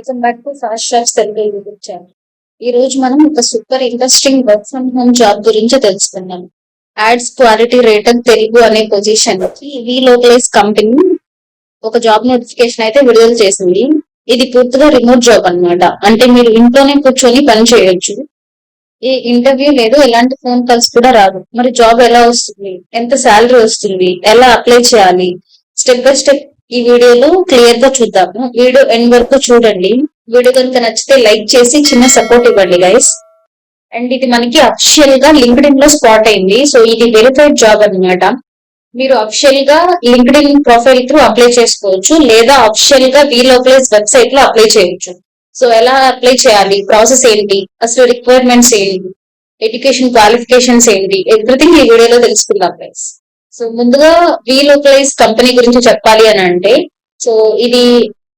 Welcome back to fast shop Telugu YouTube channel ఈ రోజు మనం ఒక super interesting work from home job గురించి తెలుసుకున్నాం యాడ్స్ క్వాలిటీ రేటర్ తెలుగు అనే పొజిషన్కి వి లోకలైజ్ కంపెనీ ఒక జాబ్ నోటిఫికేషన్ అయితే విడుదల చేసింది. ఇది పూర్తిగా రిమోట్ జాబ్ అన్నమాట. అంటే మీరు ఇంట్లోనే కూర్చొని పని చేయొచ్చు. ఏ ఇంటర్వ్యూ లేదు ఎలాంటి ఫోన్ కాల్స్ కూడా రాదు. మరి జాబ్ ఎలా వస్తుంది? ఎంత శాలరీ వస్తుంది? ఎలా అప్లై చేయాలి? స్టెప్ బై స్టెప్ ఈ వీడియోలో క్లియర్గా చూద్దాము. వీడియో ఎండ్ వరకు చూడండి. వీడియో కనుక నచ్చితే లైక్ చేసి చిన్న సపోర్ట్ ఇవ్వండి గైస్ అండ్ ఇది మనకి అఫిషియల్గా లింక్డ్ ఇన్లో స్పాట్ అయింది. సో ఇది వెరిఫైడ్ జాబ్ అన్నమాట. మీరు అఫిషియల్గా LinkedIn profile through apply చేసుకోవచ్చు. లేదా అఫిషియల్గా వీ వెబ్సైట్లో అప్లై చేయొచ్చు. సో ఎలా అప్లై చేయాలి? ప్రాసెస్ ఏంటి? అసలు రిక్వైర్మెంట్స్ ఏంటి? ఎడ్యుకేషన్ క్వాలిఫికేషన్స్ ఏంటి? ఎవ్రీథింగ్ ఈ వీడియోలో తెలుసుకుందాం గైస్ సో ముందుగా రీలోకలైజ్ కంపెనీ గురించి చెప్పాలి అని అంటే సో ఇది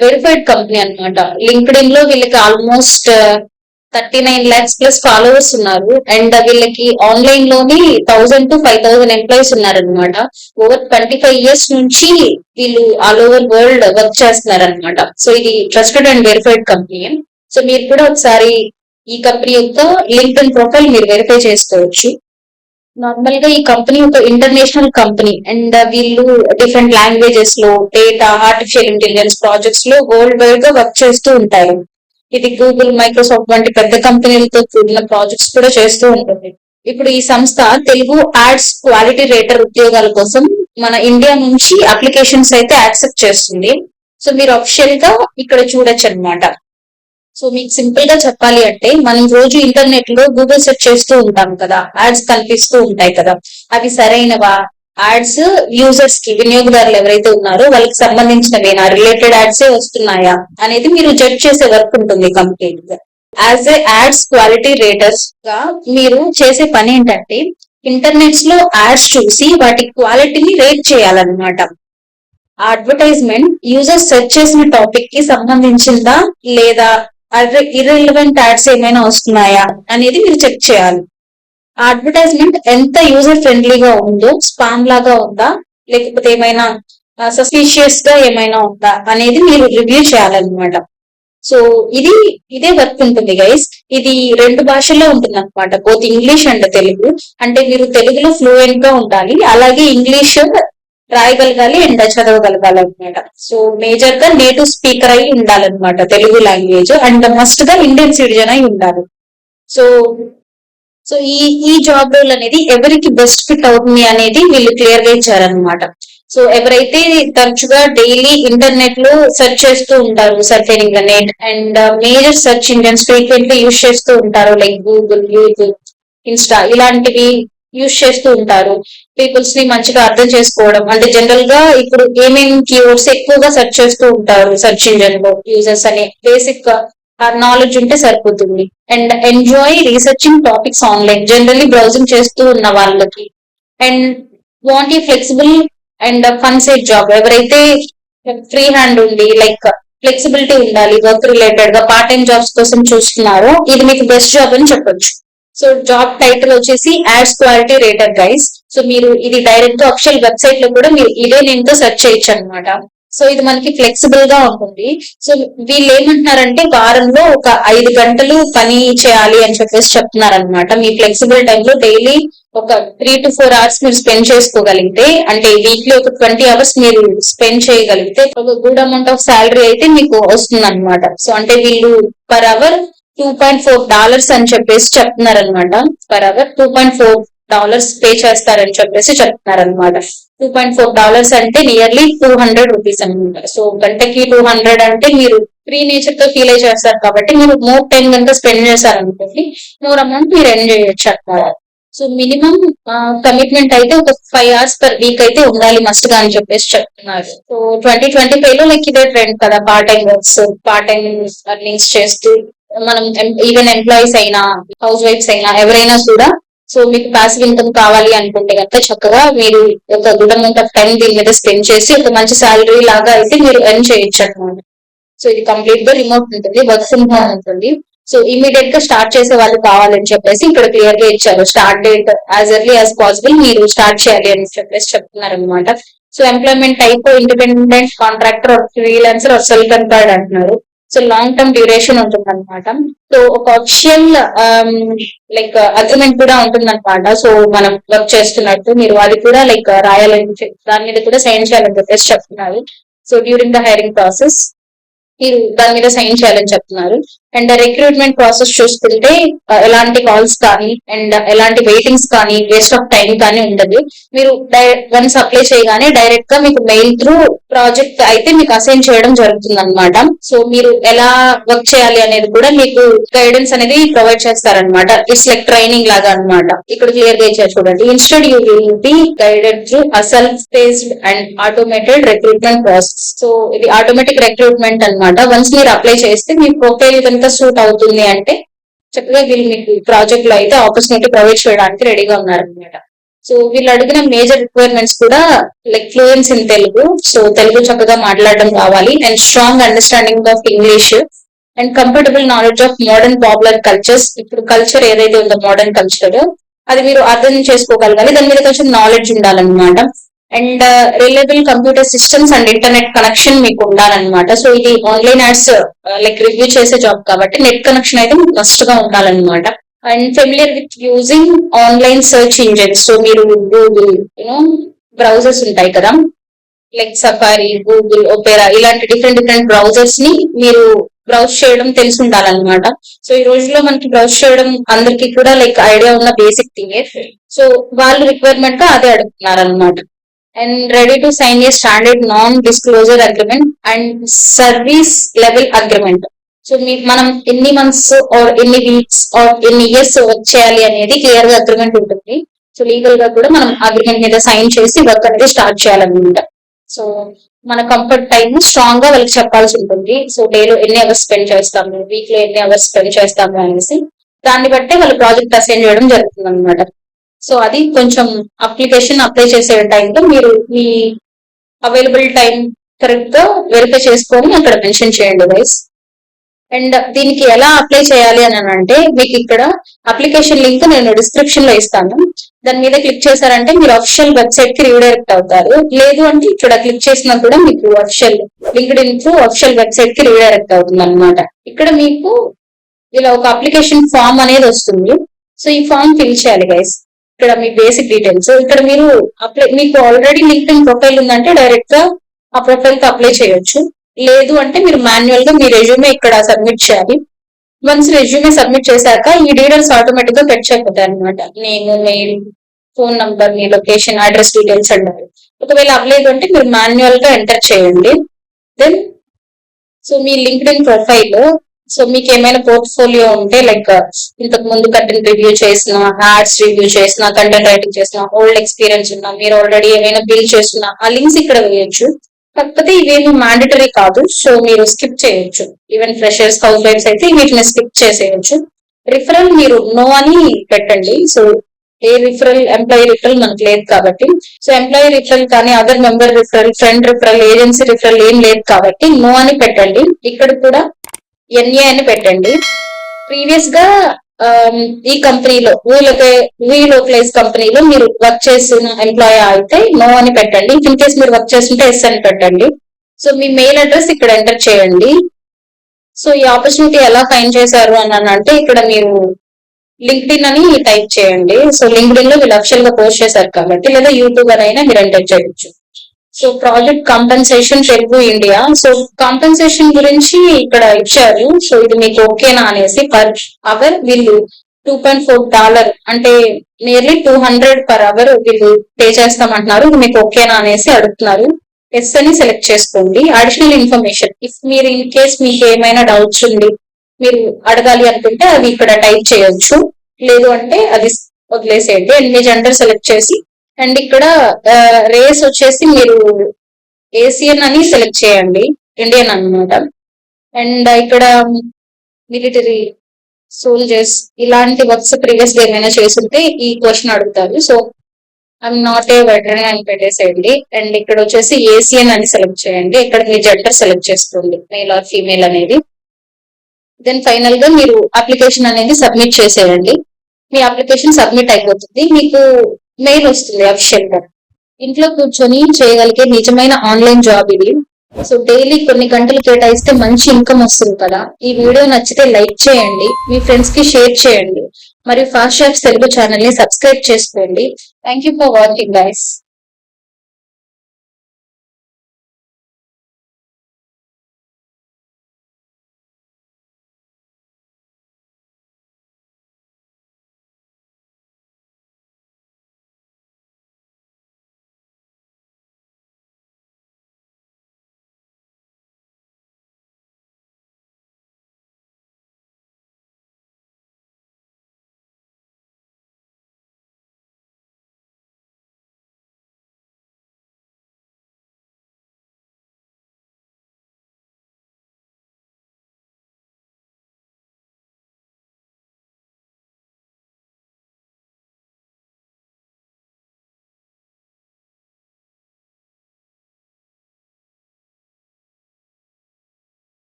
వెరిఫైడ్ కంపెనీ అన్నమాట. లింక్డ్ ఇన్లో వీళ్ళకి almost thirty nine lakhs plus followers ఉన్నారు. అండ్ వీళ్ళకి ఆన్లైన్లోని thousand to five thousand employees ఉన్నారనమాట ఓవర్ ట్వంటీ ఫైవ్ ఇయర్స్ నుంచి వీళ్ళు ఆల్ ఓవర్ వరల్డ్ వర్క్ చేస్తున్నారు అనమాట సో ఇది trusted and verified company so మీరు కూడా ఒకసారి ఈ కంపెనీ యొక్క లింక్డ్ ఇన్ ప్రొఫైల్ మీరు వెరిఫై చేసుకోవచ్చు. నార్మల్గా ఈ కంపెనీ ఒక ఇంటర్నేషనల్ కంపెనీ అండ్ వీళ్ళు డిఫరెంట్ లాంగ్వేజెస్లో డేటా ఆర్టిఫిషియల్ ఇంటెలిజెన్స్ ప్రాజెక్ట్స్లో వరల్డ్ వైడ్గా వర్క్ చేస్తూ ఉంటారు. ఇది గూగుల్ మైక్రోసాఫ్ట్ వంటి పెద్ద కంపెనీలతో కూడిన ప్రాజెక్ట్స్ కూడా చేస్తూ ఉంటుంది. ఇప్పుడు ఈ సంస్థ తెలుగు యాడ్స్ క్వాలిటీ రేటర్ ఉద్యోగాల కోసం మన ఇండియా నుంచి అప్లికేషన్స్ అయితే యాక్సెప్ట్ చేస్తుంది. సో మీరు అఫిషియల్గా ఇక్కడ చూడొచ్చు అనమాట సో మీకు సింపుల్గా చెప్పాలి అంటే మనం రోజు ఇంటర్నెట్లో గూగుల్ సెర్చ్ చేస్తూ ఉంటాం కదా యాడ్స్ కనిపిస్తూ ఉంటాయి కదా. అవి సరైనవా? యాడ్స్ యూజర్స్కి వినియోగదారులు ఎవరైతే ఉన్నారో వాళ్ళకి సంబంధించినవేనా? రిలేటెడ్ యాడ్స్ వస్తున్నాయా? అనేది మీరు జడ్జ్ చేసే వర్క్ ఉంటుంది కంప్లీట్గా. యాజ్ ఏ యాడ్స్ క్వాలిటీ రేటర్స్గా మీరు చేసే పని ఏంటంటే ఇంటర్నెట్స్లో యాడ్స్ చూసి వాటి క్వాలిటీని రేట్ చేయాలన్నమాట. ఆ అడ్వర్టైజ్మెంట్ యూజర్ సెర్చ్ చేసిన టాపిక్కి సంబంధించిందా లేదా? ఇర్రెలివెంట్ యాడ్స్ ఏమైనా వస్తున్నాయా అనేది మీరు చెక్ చేయాలి. ఆ అడ్వర్టైజ్మెంట్ ఎంత యూజర్ ఫ్రెండ్లీగా ఉందో స్పామ్ లాగా ఉందా లేకపోతే ఏమైనా సస్పీషియస్గా ఏమైనా ఉందా అనేది మీరు రివ్యూ చేయాలన్నమాట. సో ఇది ఇదే వర్క్ ఉంటుంది గైస్ ఇది రెండు భాషల్లో ఉంటుంది అనమాట బోత్ ఇంగ్లీష్ అండ్ తెలుగు అంటే మీరు తెలుగులో ఫ్లూయెంట్గా ఉండాలి అలాగే ఇంగ్లీష్ రాయగలగాలి అండ్ చదవగలగాలి అనమాట సో మేజర్గా నేటివ్ స్పీకర్ అయి ఉండాలన్నమాట తెలుగు లాంగ్వేజ్ అండ్ మస్ట్గా ఇండియన్ సిటిజన్ అయి ఉండాలి. సో సో ఈ ఈ జాబ్ రోల్ అనేది ఎవరికి బెస్ట్ ఫిట్ అవుతుంది అనేది వీళ్ళు క్లియర్గా ఇచ్చారనమాట సో ఎవరైతే తరచుగా డైలీ ఇంటర్నెట్లో సెర్చ్ చేస్తూ ఉంటారు surfing net and major search engines frequent use చేస్తూ ఉంటారు లైక్ గూగుల్ యూట్యూబ్ ఇన్స్టా ఇలాంటివి యూజ్ చేస్తూ ఉంటారు. పీపుల్స్ని మంచిగా అర్థం చేసుకోవడం. అంటే జనరల్గా ఇప్పుడు ఏమేమి కీవర్డ్స్ ఎక్కువగా సెర్చ్ చేస్తూ ఉంటారు సెర్చ్ ఇంజన్లో యూజర్స్ అనే. బేసిక్ నాలెడ్జ్ ఉంటే సరిపోతుంది. And enjoy researching topics online generally browsing చేస్తూ ఉన్న వాళ్ళకి. అండ్ వాంట్ ఈ flexible and fun side job ఎవరైతే ఫ్రీ హ్యాండ్ ఉండి లైక్ ఫ్లెక్సిబిలిటీ ఉండాలి వర్క్ రిలేటెడ్గా పార్ట్ టైం జాబ్స్ కోసం చూస్తున్నారో ఇది మీకు బెస్ట్ జాబ్ అని చెప్పొచ్చు. సో జాబ్ టైటిల్ వచ్చేసి ads quality rater guys so మీరు ఇది డైరెక్ట్ అఫిషియల్ వెబ్సైట్లో కూడా మీరు ఇదే నేమ్తో సెర్చ్ చేయొచ్చు అనమాట సో ఇది మనకి ఫ్లెక్సిబుల్గా ఉంటుంది. సో వీళ్ళు ఏమంటున్నారంటే వారంలో ఒక ఐదు గంటలు పని చేయాలి అని చెప్పేసి చెప్తున్నారనమాట మీ ఫ్లెక్సిబుల్ టైంలో డైలీ ఒక త్రీ టు ఫోర్ అవర్స్ మీరు స్పెండ్ చేసుకోగలిగితే అంటే వీక్లీ ఒక ట్వంటీ అవర్స్ మీరు స్పెండ్ చేయగలిగితే ఒక గుడ్ అమౌంట్ ఆఫ్ శాలరీ అయితే మీకు వస్తుంది అనమాట సో అంటే వీళ్ళు per hour two point four dollars అని చెప్పేసి చెప్తున్నారు అనమాట per hour two point four dollars pay చేస్తారని చెప్పేసి చెప్తున్నారు అనమాట టూ పాయింట్ ఫోర్ డాలర్స్ అంటే నియర్లీ టూ హండ్రెడ్ రూపీస్ అనమాట సో గంటకి టూ హండ్రెడ్ అంటే మీరు ఫ్రీ నేచర్తో ఫీల్ అయి చేస్తారు కాబట్టి మీరు మోర్ టైం కనుక స్పెండ్ చేశారనుకోండి మోర్ అమౌంట్ మీరు ఎర్న్ చేయొచ్చు అనమాట సో మినిమం కమిట్మెంట్ అయితే ఒక ఫైవ్ అవర్స్ పర్ వీక్ అయితే ఉండాలి మస్ట్గా అని చెప్పేసి చెప్తున్నారు. సో ట్వంటీ ట్వంటీ ఫైవ్లో లైక్ ఇదే ట్రెండ్ కదా part time works part time earnings చేస్తూ మనం ఈవెన్ ఎంప్లాయీస్ అయినా హౌస్ వైఫ్స్ అయినా ఎవరైనా కూడా సో మీకు ప్యాసివ్ ఇన్కమ్ కావాలి అనుకుంటే కనుక చక్కగా మీరు ఒక గుడ్ అమౌంట్ ఆఫ్ టైం దీని మీద స్పెండ్ చేసి ఒక మంచి సాలరీ లాగా అయితే మీరు ఎర్న్ చేయొచ్చు అనమాట సో ఇది కంప్లీట్గా రిమోట్ ఉంటుంది వర్క్ ఫ్రమ్ హోమ్ ఉంటుంది. సో ఇమీడియట్గా స్టార్ట్ చేసే వాళ్ళు కావాలని చెప్పేసి ఇక్కడ క్లియర్గా ఇచ్చారు. Start date as early as possible మీరు స్టార్ట్ చేయాలి అని చెప్పేసి చెప్తున్నారు అనమాట so employment type independent contractor freelancer self employed అంటున్నారు. సో లాంగ్ టర్మ్ డ్యూరేషన్ ఉంటుంది అనమాట సో ఒక అఫిషియల్ లైక్ అగ్రిమెంట్ కూడా ఉంటుంది అనమాట సో మనం వర్క్ చేస్తున్నట్టు మీరు అది కూడా లైక్ రాయాలని చెప్- దాని మీద కూడా సైన్ చేయాలని చెప్పేసి చెప్తున్నారు. So during the hiring process మీరు దాని మీద సైన్ చేయాలని చెప్తున్నారు. అండ్ రిక్రూట్మెంట్ ప్రాసెస్ చూసుకుంటే ఎలాంటి కాల్స్ కానీ అండ్ ఎలాంటి వెయిటింగ్స్ కానీ వేస్ట్ ఆఫ్ టైం కానీ ఉండదు. మీరు వన్స్ అప్లై చేయగానే డైరెక్ట్గా మీకు మెయిల్ త్రూ ప్రాజెక్ట్ అయితే మీకు అసైన్ చేయడం జరుగుతుంది అనమాట సో మీరు ఎలా వర్క్ చేయాలి అనేది కూడా మీకు గైడెన్స్ అనేది ప్రొవైడ్ చేస్తారనమాట ఇట్స్ లైక్ ట్రైనింగ్ లాగా అన్నమాట. ఇక్కడ క్లియర్గా ఇచ్చారు చూడండి. Instead you will be guided through self based and automated recruitment process so ఇది ఆటోమేటిక్ రిక్రూట్మెంట్ అన్నమాట. వన్స్ మీరు అప్లై చేస్తే మీ ప్రొఫైల్ కనుక సూట్ అవుతుంది అంటే చక్కగా వీళ్ళు మీకు ప్రాజెక్ట్లో అయితే ఆపర్చునిటీ ప్రొవైడ్ చేయడానికి రెడీగా ఉన్నారనమాట సో వీళ్ళు అడిగిన మేజర్ రిక్వైర్మెంట్స్ కూడా like fluency in Telugu so Telugu చక్కగా మాట్లాడడం కావాలి. And strong understanding of English and comfortable knowledge of modern popular cultures ఇప్పుడు కల్చర్ ఏదైతే ఉందో మోడర్న్ కల్చర్ అది మీరు అర్థం చేసుకోగలగాలి. దాని మీద కొంచెం నాలెడ్జ్ ఉండాలన్నమాట. And reliable computer systems and internet connection మీకు ఉండాలన్నమాట. సో ఇది ఆన్లైన్ యాడ్స్ లైక్ రివ్యూ చేసే జాబ్ కాబట్టి నెట్ కనెక్షన్ అయితే మీకు మస్ట్గా ఉండాలన్నమాట. And familiar with using online search engines so మీరు గూగుల్ యూనో బ్రౌజర్స్ ఉంటాయి కదా. లైక్ సఫారీ గూగుల్ ఒపేరా ఇలాంటి డిఫరెంట్ డిఫరెంట్ బ్రౌజర్స్ని మీరు బ్రౌజ్ చేయడం తెలిసి ఉండాలన్నమాట. సో ఈ రోజుల్లో మనకి బ్రౌజ్ చేయడం అందరికి కూడా లైక్ ఐడియా ఉన్న బేసిక్ థింగ్ సో వాళ్ళు రిక్వైర్మెంట్గా అదే అడుగుతున్నారు అనమాట and ready to sign a standard non disclosure agreement and service level agreement so మీ మనం ఎన్ని మంత్స్ ఆర్ ఎన్ని వీక్స్ ఆర్ ఎన్ని ఇయర్స్ వర్క్ చేయాలి అనేది క్లియర్గా అగ్రిమెంట్ ఉంటుంది సో లీగల్గా కూడా మనం అగ్రిమెంట్ మీద సైన్ చేసి వర్క్ అనేది స్టార్ట్ చేయాలన్నమాట సో మన కంఫర్ట్ టైం స్ట్రాంగ్గా వాళ్ళకి చెప్పాల్సి ఉంటుంది. సో డేలో ఎన్ని అవర్స్ స్పెండ్ చేస్తాము? వీక్లో ఎన్ని అవర్స్ స్పెండ్ చేస్తాము అనేసి. దాన్ని బట్టే వాళ్ళు ప్రాజెక్ట్ అసైన్ చేయడం జరుగుతుంది అనమాట సో అది కొంచెం అప్లికేషన్ అప్లై చేసే టైంలో మీరు మీ అవైలబుల్ టైం కరెక్ట్గా వెరిఫై చేసుకొని అక్కడ మెన్షన్ చేయండి వైస్ అండ్ దీనికి ఎలా అప్లై చేయాలి అని అంటే మీకు ఇక్కడ అప్లికేషన్ లింక్ నేను డిస్క్రిప్షన్లో ఇస్తాను. దాని మీద క్లిక్ చేశారంటే మీరు అఫిషియల్ వెబ్సైట్కి రీడైరెక్ట్ అవుతారు. లేదు అంటే ఇక్కడ క్లిక్ చేసినా కూడా మీకు official LinkedIn through official వెబ్సైట్కి రీడైరెక్ట్ అవుతుంది అనమాట ఇక్కడ మీకు ఇలా ఒక అప్లికేషన్ ఫామ్ అనేది వస్తుంది. సో ఈ ఫామ్ ఫిల్ చేయాలి గైస్ ఇక్కడ మీ బేసిక్ డీటెయిల్స్ ఇక్కడ మీరు అప్లై మీకు ఆల్రెడీ లింక్డ్ ఇన్ ప్రొఫైల్ ఉందంటే డైరెక్ట్గా ఆ ప్రొఫైల్కి అప్లై చేయొచ్చు. లేదు అంటే మీరు మాన్యువల్గా మీ రెజ్యూమే ఇక్కడ సబ్మిట్ చేయాలి. వన్స్ రెజ్యూమే సబ్మిట్ చేశాక ఈ డీటెయిల్స్ ఆటోమేటిక్గా ఫెచ్ అయిపోతాయి అనమాట నేమ్ మెయిల్ ఫోన్ నంబర్ మీ లొకేషన్ అడ్రస్ డీటెయిల్స్ అంటారు ఒకవేళ అవ్వలేదు అంటే మీరు మాన్యువల్గా ఎంటర్ చేయండి. దెన్ సో మీ లింక్డ్ ఇన్ ప్రొఫైల్ సో మీకు ఏమైనా పోర్ట్ఫోలియో ఉంటే లైక్ ఇంతకు ముందు కంటెంట్ రివ్యూ చేసిన యాడ్స్ రివ్యూ చేసిన కంటెంట్ రైటింగ్ చేసిన ఓల్డ్ ఎక్స్పీరియన్స్ ఉన్నా మీరు ఆల్రెడీ ఏమైనా బిల్ చేస్తున్నా ఆ లింక్స్ ఇక్కడ వేయొచ్చు. కాకపోతే ఇవేమి మ్యాండటరీ కాదు. సో మీరు స్కిప్ చేయొచ్చు. ఈవెన్ ఫ్రెషర్స్ హౌస్ వైఫ్స్ అయితే వీటిని స్కిప్ చేసేయచ్చు. రిఫరల్ మీరు నో అని పెట్టండి. So a referral employee referral మనకు లేదు కాబట్టి. సో ఎంప్లాయీ రిఫరల్ కానీ other member referral friend referral agency referral ఏం లేదు కాబట్టి నో అని పెట్టండి. ఇక్కడ కూడా ఎన్ఏ అని పెట్టండి. ప్రీవియస్గా um, ఈ కంపెనీలో వీళ్ళకి వీ లోకలైజ్ కంపెనీలో మీరు వర్క్ చేసిన ఎంప్లాయీ అయితే నో అని పెట్టండి. ఇన్ కేస్ మీరు వర్క్ చేస్తుంటే ఎస్ అని పెట్టండి. సో మీ మెయిల్ అడ్రస్ ఇక్కడ ఎంటర్ చేయండి. సో ఈ ఆపర్చునిటీ ఎలా ఫైన్ చేశారు అని అని అంటే ఇక్కడ మీరు లింక్డ్ ఇన్ అని టైప్ చేయండి. సో లింక్డ్ ఇన్లో వీళ్ళు అఫిషియల్గా పోస్ట్ చేశారు కాబట్టి లేదా యూట్యూబ్ అని అయినా మీరు ఎంటర్ చేయొచ్చు. So project compensation Telugu India so compensation గురించి ఇక్కడ ఇచ్చారు. సో ఇది మీకు ఓకేనా అనేసి పర్ అవర్ వీళ్ళు టూ పాయింట్ ఫోర్ డాలర్ అంటే nearly two hundred per hour వీళ్ళు పే చేస్తామంటున్నారు. ఇది మీకు ఓకేనా అనేసి అడుగుతున్నారు. ఎస్ అని సెలెక్ట్ చేసుకోండి. అడిషనల్ ఇన్ఫర్మేషన్ ఇఫ్ మీరు ఇన్ కేస్ మీకు ఏమైనా డౌట్స్ ఉండి మీరు అడగాలి అనుకుంటే అది ఇక్కడ టైప్ చేయొచ్చు. లేదు అంటే అది వదిలేసేయండి. అండ్ మీ జెండర్ సెలెక్ట్ చేసి అండ్ ఇక్కడ రేస్ వచ్చేసి మీరు ఏసియన్ అని సెలెక్ట్ చేయండి. ఇండియన్ అన్నమాట. అండ్ ఇక్కడ మిలిటరీ సోల్జర్స్ ఇలాంటి వర్క్స్ ప్రీవియస్గా ఏమైనా చేస్తుంటే ఈ క్వశ్చన్ అడుగుతారు. So I'm not a veteran అని పెట్టేసేయండి. అండ్ ఇక్కడ వచ్చేసి ఏసియన్ అని సెలెక్ట్ చేయండి. ఇక్కడ మీ జెండర్ సెలెక్ట్ చేసుకోండి. మేల్ ఆర్ ఫీమేల్ అనేది. దెన్ ఫైనల్గా మీరు అప్లికేషన్ అనేది సబ్మిట్ చేసేయండి. మీ అప్లికేషన్ సబ్మిట్ అయిపోతుంది. మీకు మెయిల్ వస్తుంది అఫిషియల్గా ఇంట్లో కూర్చొని చేయగలిగే నిజమైన ఆన్లైన్ జాబ్ ఇది. సో డైలీ కొన్ని గంటలు కేటాయిస్తే మంచి ఇన్కమ్ వస్తుంది కదా. ఈ వీడియో నచ్చితే లైక్ చేయండి మీ ఫ్రెండ్స్కి షేర్ చేయండి. మరియు ఫాస్ట్ షాప్స్ తెలుగు ఛానల్ని సబ్స్క్రైబ్ చేసుకోండి. Thank you for watching guys